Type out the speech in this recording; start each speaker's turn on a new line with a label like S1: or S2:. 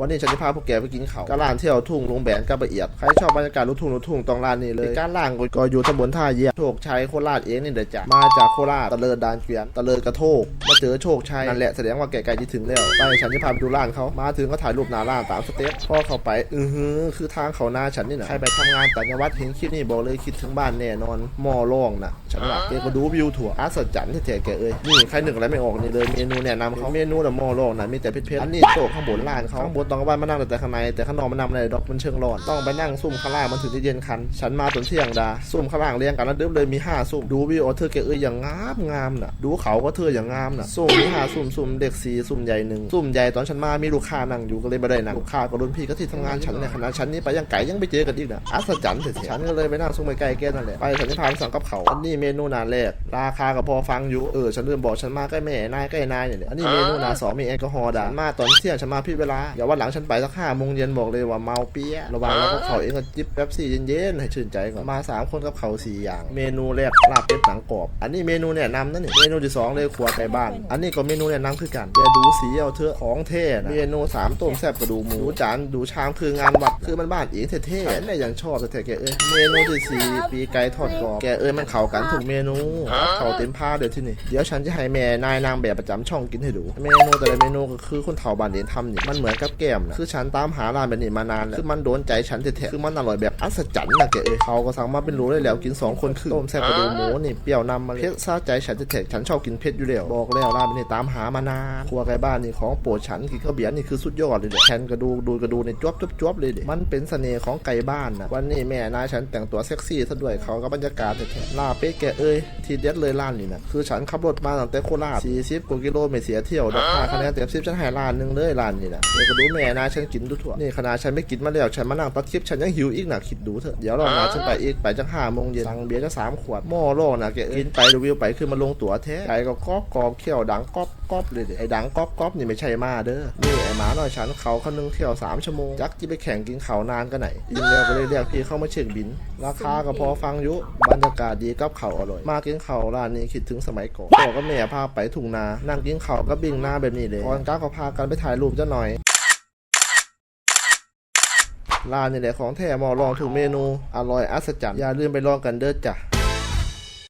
S1: วันนี้ฉันจะพาพวกแกไปกินเขาวก็ร้านเที่ยวทุ่งลุงแบนกับละเอียด ใครชอบบรรยากาศลูกทุ่งลูกทุ่งต้องร้านนี้เลยการล่างก็อยู่ตำบลท่าเยี่ยมโชคชัยโคราชเองนี่เด้อจ้ะมาจากโคราชตะเลิดดานเกวียนตะเลิดกระโทกมาเจอโชคชัยนั่นแหละแสดงว่าแกใกล้จะถึงแล้วไปฉันจะพาไปดูร้านเขามาถึงก็ถ่ายรูปหน้าร้านตามสเต็ปพอเข้าไปอือหือคือทางเขาหน้าฉันนี่นะใครไปทำงานต่างจังหวัดเห็นคลิปนี้บอกเลยคิดถึงบ้านแน่นอนหม้อร่องนะฉันว่าแกก็ดูวิวถั่วอัศจรรย์แท้ๆแกเอ้ยนี่ใครหนึ่งอะไรไม่ออกนี่เลยเมนูแนะนำเขาเมนูแต่หม้อร่องนะมีแต่เผ็ดๆอันนี้โต๊ะข้างบนร้านเขาข้างบนถตองบ้านมานั่งแต่ข้างในแต่ข้างนอกมันนั่งไม่ได้ดอกมันเชิงร้อนต้องไปนั่งซุ่มข้างล่างมันถึงจะเย็นคัน ฉันมาตอนเที่ยงดาซุ่มข้างล่างเรียงกันแล้วเดิมเลยมีห้าซุ่มดูวิวเธอแกเอ้ยอย่างงามงามน่ะดูเขาก็เธออย่างงามน่ะซุ่มมีห้าซุ่มซุ่มเด็กสี่ซุ่มใหญ่หนึ่งซุ่มใหญ่ตอนฉันมามีลูกค้านั่งอยู่ก็เลยไม่ได้นั่งลูกค้าก็รุ่นพี่ก็ที่ทำงานฉันเนี่ยคณะฉันนี่ไปยังไก่ยังไปเจอกันอีกนะอัศจรรย์เถอะฉันก็เลยไปนั่งซุ่มไกลแกนั่นแหละไปสันนิพานสั่งกับเขาอันนี้เมนูนาแรกราคาก็พอฟังอยู่เออฉันลืมบอกฉันมาใกล้แม่นายใกล้นายเนี่ยอันนี้เมนูนาสองมีแอลกอฮอล์ด่ามาตอนเที่ยงฉันมาผิดเวลาอย่าวันหลังฉันไปสักห้าโมงเย็นบอกเลยว่าเมาเปี้ยระหว่างเราก็เขาเองก็จิบแป๊บซี่เย็นๆให้ชื่นใจก่อนมาสามคนกับเขาสี่อย่าง เมนูแรกลาบเป็ดหนังกรอบ อันนี้เมนูแนะนำนั่นนี่เมนูที่สองเลยครัวไก่บ้าน อันนี้ก็เมนูแนะนำคือกันแกดูสีเอาเถอะของเท่นะเมนูสามต้มแซ่บกระดูกหมูดูจานดูชามคืองานวัดคือมันบ้านเองเท่ๆแม่ยังชอบแต่แกเอ้ยเมนูที่สี่ปีไก่ทอดกรอบแกเอ้ยมันเข้ากันถูกเมนูเขาเต็มผ้าเดี๋ยวที่นี่เดี๋ยวฉันจะให้แม่นายนางแบบประจำช่องกินให้ดู เมนูแต่ละเมนูก็คือคนเฒ่าบ้านเด่นทำนี่มันเหมือนกับแกมนะคือฉันตามหาร้านแบบนี้มานานแล้วคือมันโดนใจฉันแท้ๆคือมันอร่อยแบบอัศจรรย์นะแกเอ้ยเขาก็สั่งมาเป็นรู้ได้แล้วกินสองคนคือต้มแซ่บกระดูกหมูนี่เปรี้ยวนำมาเลยเผ็ดซาใจฉันแท้ๆฉันชอบกินเผ็ดอยู่แล้วบอกแล้วร้านนี้ตามหามานานครัวไก่บ้านนี่ของโปรดฉันกินข้าวเบียร์นี่คือสุดยอดเลยเด็แทนกระดูกดูกระดูกนี่จวบจวบจวบเลยเด็มันเป็นเสน่ห์ของไก่บ้านนะวันนี้แม่นายฉันแต่งตัวเซ็กซี่ซะด้วยเขาก็บรรยากาศแท้ๆลาบเป็ดแกเอ้ยทีเด็ดเลยร้านนี้นะคือฉันขับรถมาตั้งแต่โคราช40กว่ากิโลไม่เสียเที่ยวดอกค่าคะแนนเต็ม10ฉันให้ร้านหนึงเลยร้านนี้นะเดี๋ยวก็ดูแม่นายฉันกินดูทั่วนี่ขนาดฉันไม่กินมาแล้วฉันมานั่งตัดคลิปฉันยังหิวอีกหนะคิดดูเถอะเดี๋ยวรอบหน้าฉันไปอีกไปจังห้าโมงเย็นสั่งเบียร์จะสามขวดหม้อโล่นะแกกินไปรีวิวไปคือมาลงตั๋วแท้ไก่ก็กรอบกรอบเคี่ยวดังกรอบกรอบเลยไอ้ดังกรอบกรอบนี่ไม่ใช่มาเด้อนี่ไอ้หมาหน่อยฉันเขาคนนึงเที่ยวสามชั่วโมงจักจะไปแข่งกินเขานานกันไหนยิงแล้วก็เลยเรียกพี่เข้ามาเช็คบิน ราคาก็พอฟังยู่บรรยากาศดีกับเขาอร่อย มากินเขาร้านนี้คิดถึงสมัยก่อนพ่อกับแม่พาไปทุ่งนานั่งกินเขาก็บิ่งหน้าแบบนี้เลยก่อนก้าก็พากันไปถ่ายรูปจ้าหน่อย ร้านนี่แหละของแท้หมอลองถูกเมนู อร่อยอัศจรรย์อย่าลืมไปลองกันเด้อจ้ะ